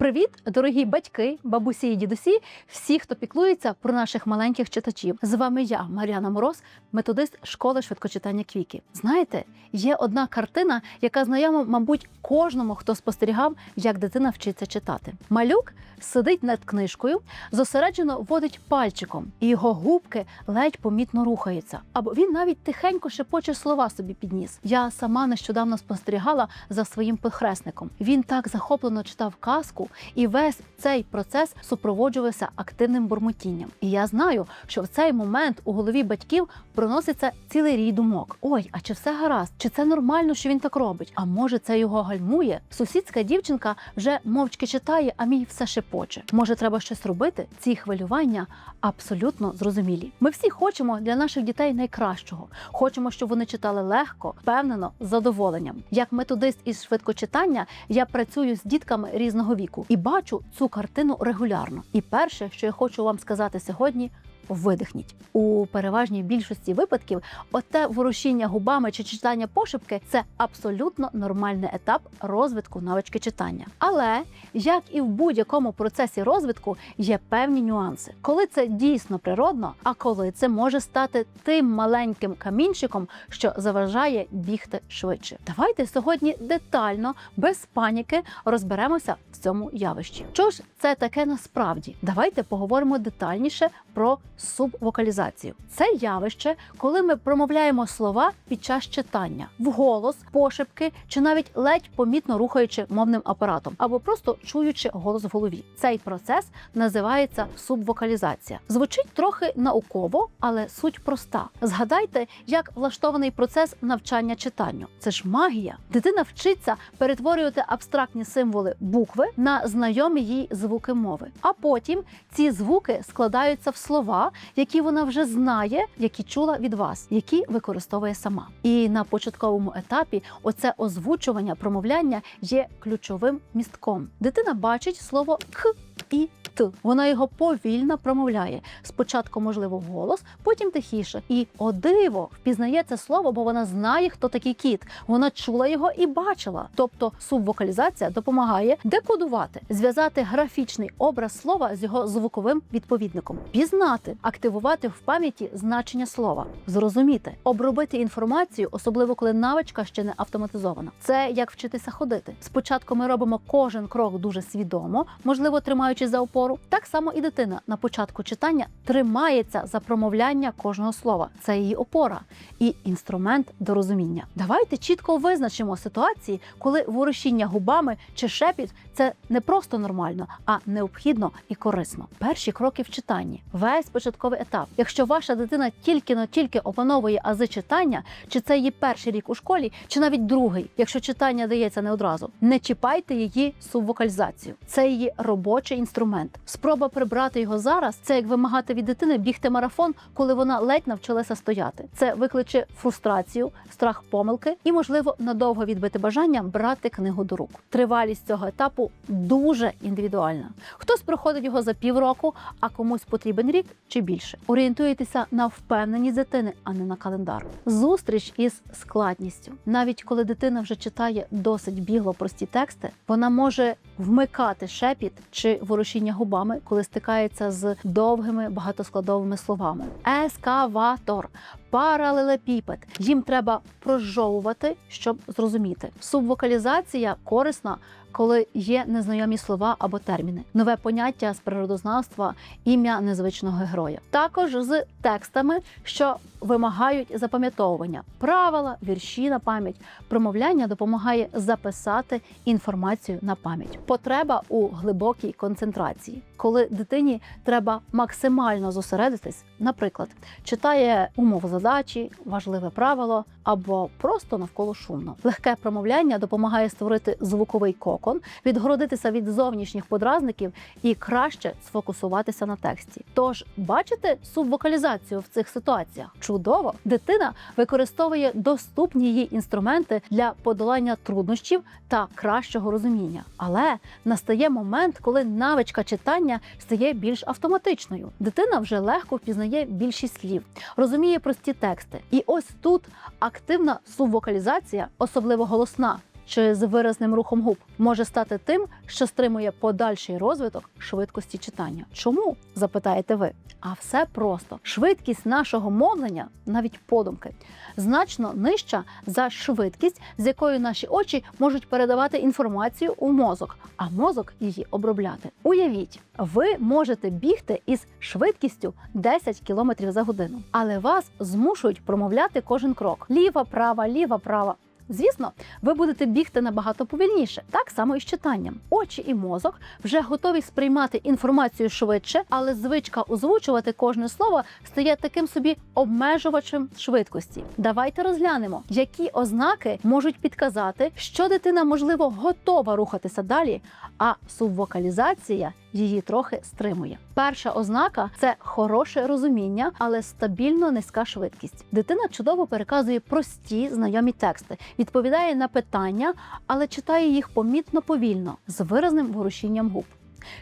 Привіт, дорогі батьки, бабусі і дідусі, всі, хто піклується про наших маленьких читачів. З вами я, Мар'яна Мороз, методист школи швидкочитання Квіки. Знаєте, є одна картина, яка знайома, мабуть, кожному, хто спостерігав, як дитина вчиться читати. Малюк сидить над книжкою, зосереджено водить пальчиком, і його губки ледь помітно рухаються. Або він навіть тихенько шепоче слова собі підніс. Я сама нещодавно спостерігала за своїм похресником. Він так захоплено читав казку, і весь цей процес супроводжувався активним бурмотінням. І я знаю, що в цей момент у голові батьків проноситься цілий рій думок: ой, а чи все гаразд? Чи це нормально, що він так робить? А може, це його гальмує? Сусідська дівчинка вже мовчки читає, а мій все шепоче. Може, треба щось робити? Ці хвилювання абсолютно зрозумілі. Ми всі хочемо для наших дітей найкращого. Хочемо, щоб вони читали легко, впевнено, з задоволенням. Як методист із швидкочитання я працюю з дітками різного віку і бачу цю картину регулярно. І перше, що я хочу вам сказати сьогодні. Видихніть у переважній більшості випадків. Оте ворушіння губами чи читання пошепки це абсолютно нормальний етап розвитку навички читання. Але як і в будь-якому процесі розвитку, є певні нюанси, коли це дійсно природно, а коли це може стати тим маленьким камінчиком, що заважає бігти швидше. Давайте сьогодні детально, без паніки, розберемося в цьому явищі. Що ж це таке насправді? Давайте поговоримо детальніше про субвокалізацію. Це явище, коли ми промовляємо слова під час читання вголос, пошепки чи навіть ледь помітно рухаючи мовним апаратом, або просто чуючи голос в голові. Цей процес називається субвокалізація. Звучить трохи науково, але суть проста. Згадайте, як влаштований процес навчання читанню. Це ж магія. Дитина вчиться перетворювати абстрактні символи букви на знайомі їй звуки мови. А потім ці звуки складаються в слова, які вона вже знає, які чула від вас, які використовує сама. І на початковому етапі оце озвучування промовляння є ключовим містком. Дитина бачить слово к і т. Вона його повільно промовляє. Спочатку, можливо, вголос, потім тихіше. І о диво впізнає це слово, бо вона знає, хто такий кіт. Вона чула його і бачила. Тобто субвокалізація допомагає декодувати, зв'язати графічний образ слова з його звуковим відповідником, пізнати, активувати в пам'яті значення слова, зрозуміти, обробити інформацію, особливо коли навичка ще не автоматизована. Це як вчитися ходити. Спочатку ми робимо кожен крок дуже свідомо, можливо, тримаючись за опору. Так само і дитина на початку читання тримається за промовляння кожного слова. Це її опора і інструмент до розуміння. Давайте чітко визначимо ситуації, коли ворушіння губами чи шепіт це не просто нормально, а необхідно і корисно. Перші кроки в читанні, весь початковий етап. Якщо ваша дитина тільки но тільки опановує ази читання, чи це її перший рік у школі, чи навіть другий, якщо читання дається не одразу, не чіпайте її субвокалізацію. Це її робочий інструмент. Спроба прибрати його зараз це як вимагати від дитини бігти марафон, коли вона ледь навчилася стояти. Це викличе фрустрацію, страх помилки і, можливо, надовго відбити бажання брати книгу до рук. Тривалість цього етапу дуже індивідуальна. Хтось проходить його за півроку, а комусь потрібен рік чи більше. Орієнтуйтеся на впевненість дитини, а не на календар. Зустріч із складністю. Навіть коли дитина вже читає досить бігло прості тексти, вона може вмикати шепіт чи ворушіння губами, коли стикається з довгими багатоскладовими словами. Ескаватор, паралелепіпед. Їм треба прожовувати, щоб зрозуміти. Субвокалізація корисна. Коли є незнайомі слова або терміни, нове поняття з природознавства, ім'я незвичного героя, також з текстами, що вимагають запам'ятовування, правила, вірші на пам'ять, промовляння допомагає записати інформацію на пам'ять. Потреба у глибокій концентрації, коли дитині треба максимально зосередитись, наприклад, читає умову задачі, важливе правило або просто навколо шумно. Легке промовляння допомагає створити звуковий кокон, відгородитися від зовнішніх подразників і краще сфокусуватися на тексті. Тож, бачите субвокалізацію в цих ситуаціях? Чудово! Дитина використовує доступні їй інструменти для подолання труднощів та кращого розуміння. Але настає момент, коли навичка читання стає більш автоматичною. Дитина вже легко впізнає більшість слів, розуміє прості тексти. І ось тут активна субвокалізація, особливо голосна. Чи з виразним рухом губ, може стати тим, що стримує подальший розвиток швидкості читання. Чому? запитаєте ви? А все просто швидкість нашого мовлення, навіть подумки, значно нижча за швидкість, з якою наші очі можуть передавати інформацію у мозок, а мозок її обробляти. Уявіть, ви можете бігти із швидкістю 10 км за годину, але вас змушують промовляти кожен крок: ліва, права, ліва, права. Звісно, ви будете бігти набагато повільніше, так само і з читанням. Очі і мозок вже готові сприймати інформацію швидше, але звичка озвучувати кожне слово стає таким собі обмежувачем швидкості. Давайте розглянемо, які ознаки можуть підказати, що дитина можливо готова рухатися далі, а субвокалізація її трохи стримує. Перша ознака це хороше розуміння, але стабільно низька швидкість. Дитина чудово переказує прості знайомі тексти, відповідає на питання, але читає їх помітно повільно з виразним ворушінням губ.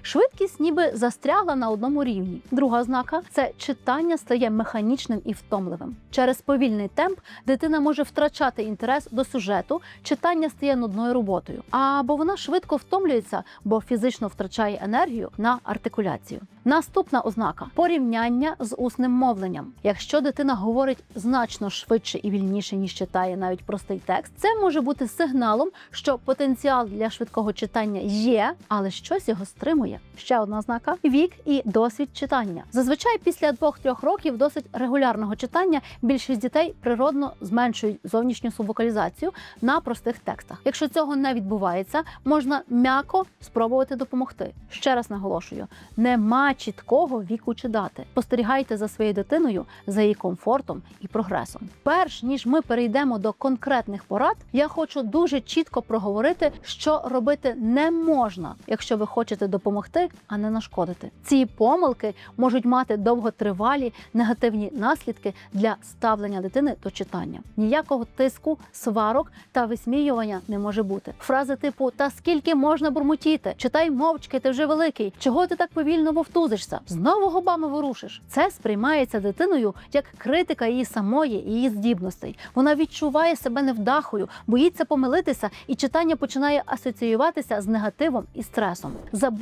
Швидкість ніби застрягла на одному рівні. Друга ознака це читання стає механічним і втомливим. Через повільний темп дитина може втрачати інтерес до сюжету, читання стає нудною роботою. Або вона швидко втомлюється, бо фізично втрачає енергію на артикуляцію. Наступна ознака порівняння з усним мовленням. Якщо дитина говорить значно швидше і вільніше, ніж читає навіть простий текст, це може бути сигналом, що потенціал для швидкого читання є, але щось його стримує. Ще одна ознака вік і досвід читання. Зазвичай після 2-3 років досить регулярного читання більшість дітей природно зменшують зовнішню субвокалізацію на простих текстах. Якщо цього не відбувається, можна м'яко спробувати допомогти. Ще раз наголошую: нема чіткого віку чи дати. Спостерігайте за своєю дитиною, за її комфортом і прогресом. Перш ніж ми перейдемо до конкретних порад, я хочу дуже чітко проговорити, що робити не можна, якщо ви хочете допомогти, а не нашкодити. Ці помилки можуть мати довготривалі негативні наслідки для ставлення дитини до читання. Ніякого тиску, сварок та висміювання не може бути. Фрази типу Та скільки можна бурмотіти? Читай мовчки, ти вже великий. Чого ти так повільно вовтузишся? Знову губами ворушиш. Це сприймається дитиною як критика її самої її здібностей. Вона відчуває себе невдахою, боїться помилитися, і читання починає асоціюватися з негативом і стресом.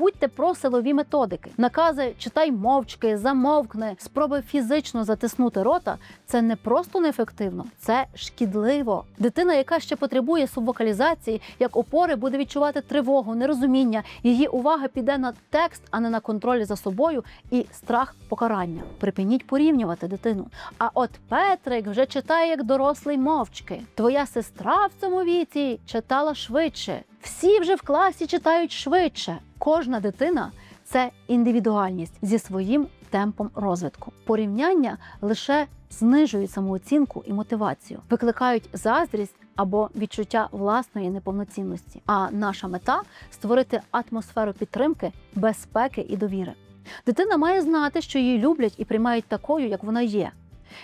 Забудьте про силові методики. Накази читай мовчки, замовкни, спроби фізично затиснути рота. Це не просто неефективно, це шкідливо. Дитина, яка ще потребує субвокалізації, як опори, буде відчувати тривогу, нерозуміння. Її увага піде на текст, а не на контроль за собою і страх покарання. Припиніть порівнювати дитину. А от Петрик вже читає як дорослий мовчки. Твоя сестра в цьому віці читала швидше. Всі вже в класі читають швидше. Кожна дитина це індивідуальність зі своїм темпом розвитку. Порівняння лише знижують самооцінку і мотивацію, викликають заздрість або відчуття власної неповноцінності. А наша мета створити атмосферу підтримки, безпеки і довіри. Дитина має знати, що її люблять і приймають такою, як вона є,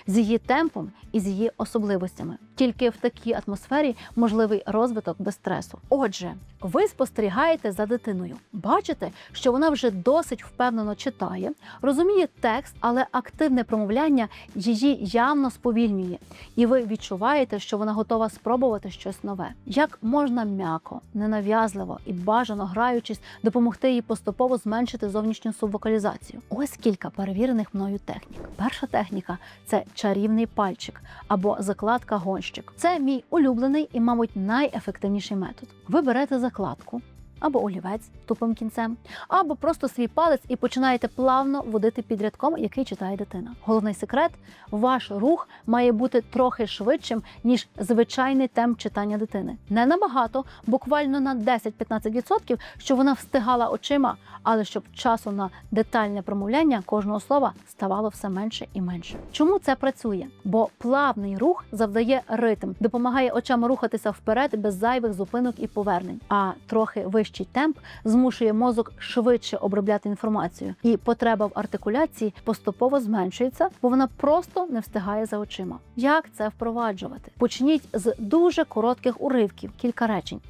з її темпом і з її особливостями. Тільки в такій атмосфері можливий розвиток без стресу. Отже, ви спостерігаєте за дитиною, бачите, що вона вже досить впевнено читає, розуміє текст, але активне промовляння її явно сповільнює, і ви відчуваєте, що вона готова спробувати щось нове. Як можна м'яко, ненав'язливо і бажано граючись, допомогти їй поступово зменшити зовнішню субвокалізацію? Ось кілька перевірених мною технік. Перша техніка це чарівний пальчик або закладка гонщик. Це мій улюблений і, мабуть, найефективніший метод. Ви берете закладку. Або олівець тупим кінцем, або просто свій палець і починаєте плавно водити під рядком, який читає дитина. Головний секрет: ваш рух має бути трохи швидшим, ніж звичайний темп читання дитини. Не набагато, буквально на 10-15%, щоб вона встигала очима, але щоб часу на детальне промовляння кожного слова ставало все менше і менше. Чому це працює? Бо плавний рух завдає ритм, допомагає очам рухатися вперед без зайвих зупинок і повернень, а трохи вищий темп змушує мозок швидше обробляти інформацію, і потреба в артикуляції поступово зменшується, бо вона просто не встигає за очима. Як це впроваджувати? Почніть з дуже коротких уривків, кілька речень.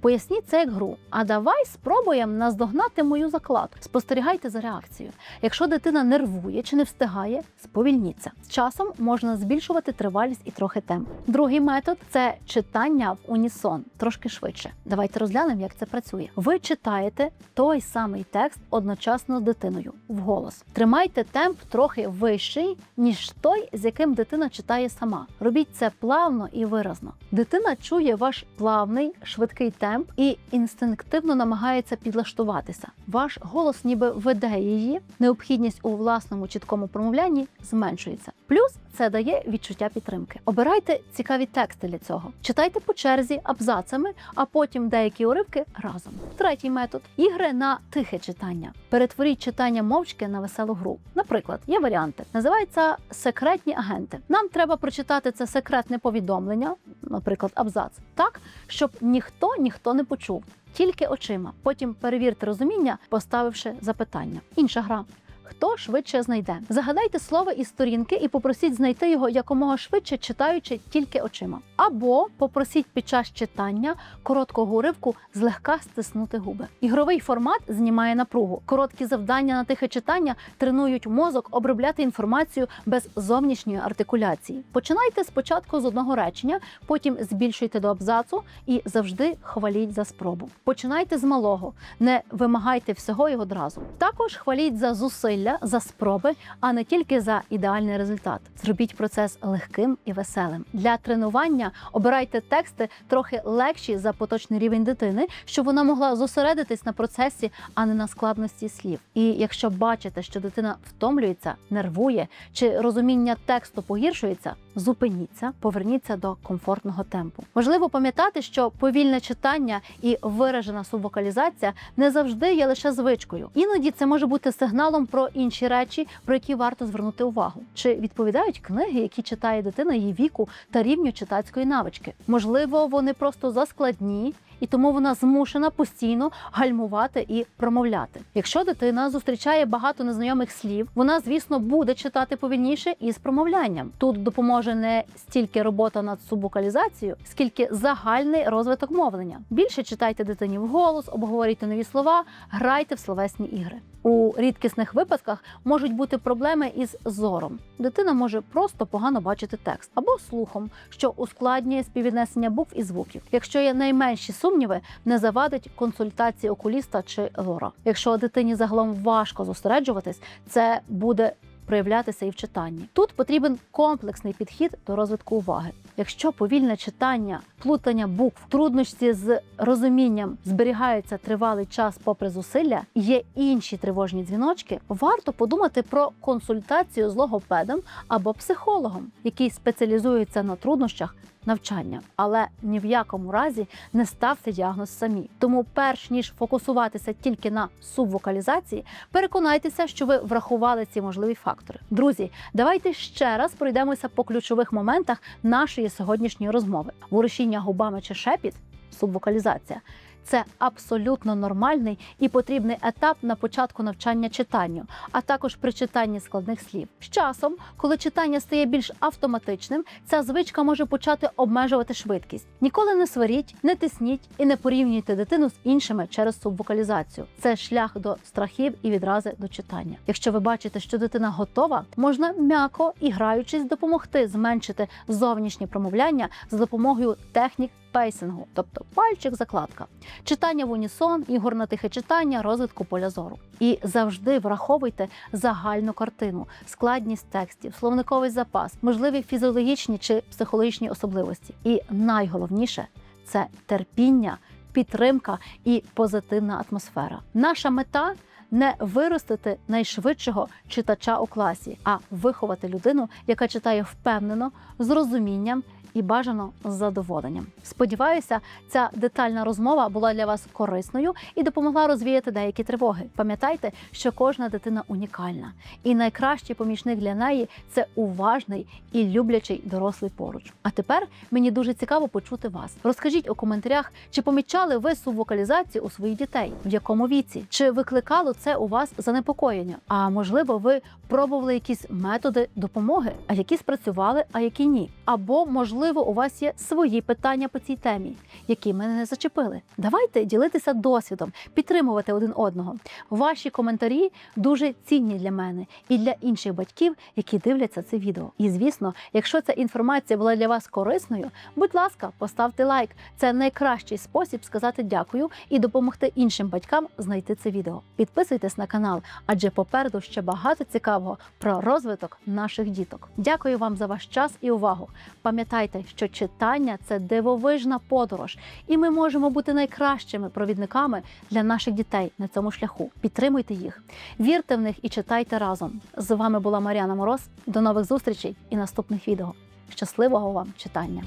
Поясніть це як гру. А давай спробуємо наздогнати мою закладку. Спостерігайте за реакцією. Якщо дитина нервує чи не встигає, сповільніться. З часом можна збільшувати тривалість і трохи темп. Другий метод це читання в унісон, трошки швидше. Давайте розглянемо, як це працює. Ви читаєте той самий текст одночасно з дитиною вголос. Тримайте темп трохи вищий, ніж той, з яким дитина читає сама. Робіть це плавно і виразно. Дитина чує ваш плавний, швидкий темп і інстинктивно намагається підлаштуватися. Ваш голос ніби веде її, необхідність у власному чіткому промовлянні зменшується. Плюс це дає відчуття підтримки. Обирайте цікаві тексти для цього. Читайте по черзі абзацами, а потім деякі уривки разом. Третій метод ігри на тихе читання. Перетворіть читання мовчки на веселу гру. Наприклад, є варіанти. Називається секретні агенти. Нам треба прочитати це секретне повідомлення, наприклад, абзац, так, щоб ніхто ніхто не почув. Тільки очима. Потім перевірте розуміння, поставивши запитання. Інша гра. Хто швидше знайде? Загадайте слово із сторінки і попросіть знайти його якомога швидше, читаючи тільки очима. Або попросіть під час читання короткого уривку злегка стиснути губи. Ігровий формат знімає напругу. Короткі завдання на тихе читання тренують мозок обробляти інформацію без зовнішньої артикуляції. Починайте спочатку з одного речення, потім збільшуйте до абзацу і завжди хваліть за спробу. Починайте з малого, не вимагайте всього і одразу. Також хваліть за зусилля, за спроби, а не тільки за ідеальний результат. Зробіть процес легким і веселим. Для тренування обирайте тексти трохи легші за поточний рівень дитини, щоб вона могла зосередитись на процесі, а не на складності слів. І якщо бачите, що дитина втомлюється, нервує чи розуміння тексту погіршується, зупиніться, поверніться до комфортного темпу. Важливо пам'ятати, що повільне читання і виражена субвокалізація не завжди є лише звичкою. Іноді це може бути сигналом про інші речі, про які варто звернути увагу. Чи відповідають книги, які читає дитина її віку та рівню читацької навички? Можливо, вони просто заскладні. І тому вона змушена постійно гальмувати і промовляти. Якщо дитина зустрічає багато незнайомих слів, вона, звісно, буде читати повільніше і з промовлянням. Тут допоможе не стільки робота над субвокалізацією, скільки загальний розвиток мовлення. Більше читайте дитині вголос, обговорюйте нові слова, грайте в словесні ігри. У рідкісних випадках можуть бути проблеми із зором. Дитина може просто погано бачити текст або слухом, що ускладнює співвіднесення букв і звуків. Якщо є найменші сумніви, не завадить консультації окуліста чи лора. Якщо дитині загалом важко зосереджуватись, це буде проявлятися і в читанні. Тут потрібен комплексний підхід до розвитку уваги. Якщо повільне читання, плутання букв, труднощі з розумінням зберігаються тривалий час попри зусилля, є інші тривожні дзвіночки, варто подумати про консультацію з логопедом або психологом, який спеціалізується на труднощах навчання, але ні в якому разі не ставте діагноз самі. Тому, перш ніж фокусуватися тільки на субвокалізації, переконайтеся, що ви врахували ці можливі фактори. Друзі, давайте ще раз пройдемося по ключових моментах нашої сьогоднішньої розмови: ворушіння губами чи шепіт, субвокалізація. Це абсолютно нормальний і потрібний етап на початку навчання читанню, а також при читанні складних слів. З часом, коли читання стає більш автоматичним, ця звичка може почати обмежувати швидкість. Ніколи не сваріть, не тисніть і не порівнюйте дитину з іншими через субвокалізацію. Це шлях до страхів і відрази до читання. Якщо ви бачите, що дитина готова, можна м'яко і граючись допомогти зменшити зовнішнє промовляння за допомогою технік пейсингу, тобто пальчик, закладка, читання в унісон, ігор на тихе читання, розвитку поля зору. І завжди враховуйте загальну картину, складність текстів, словниковий запас, можливі фізіологічні чи психологічні особливості. І найголовніше це терпіння, підтримка і позитивна атмосфера. Наша мета. Не виростити найшвидшого читача у класі, а виховати людину, яка читає впевнено, з розумінням і бажано з задоволенням. Сподіваюся, ця детальна розмова була для вас корисною і допомогла розвіяти деякі тривоги. Пам'ятайте, що кожна дитина унікальна, і найкращий помічник для неї це уважний і люблячий дорослий поруч. А тепер мені дуже цікаво почути вас. Розкажіть у коментарях, чи помічали ви субвокалізацію у своїх дітей, в якому віці, чи викликало це у вас занепокоєння? А можливо, ви пробували якісь методи допомоги, а які спрацювали, а які ні, або можливо. у вас є свої питання по цій темі, які мене не зачепили. Давайте ділитися досвідом, підтримувати один одного. Ваші коментарі дуже цінні для мене і для інших батьків, які дивляться це відео. І звісно, якщо ця інформація була для вас корисною, будь ласка, поставте лайк. Це найкращий спосіб сказати дякую і допомогти іншим батькам знайти це відео. Підписуйтесь на канал, адже попереду ще багато цікавого про розвиток наших діток. Дякую вам за ваш час і увагу. Пам'ятайте, що читання це дивовижна подорож, і ми можемо бути найкращими провідниками для наших дітей на цьому шляху. Підтримуйте їх, вірте в них і читайте разом. З вами була Мар'яна Мороз. До нових зустрічей і наступних відео. Щасливого вам читання!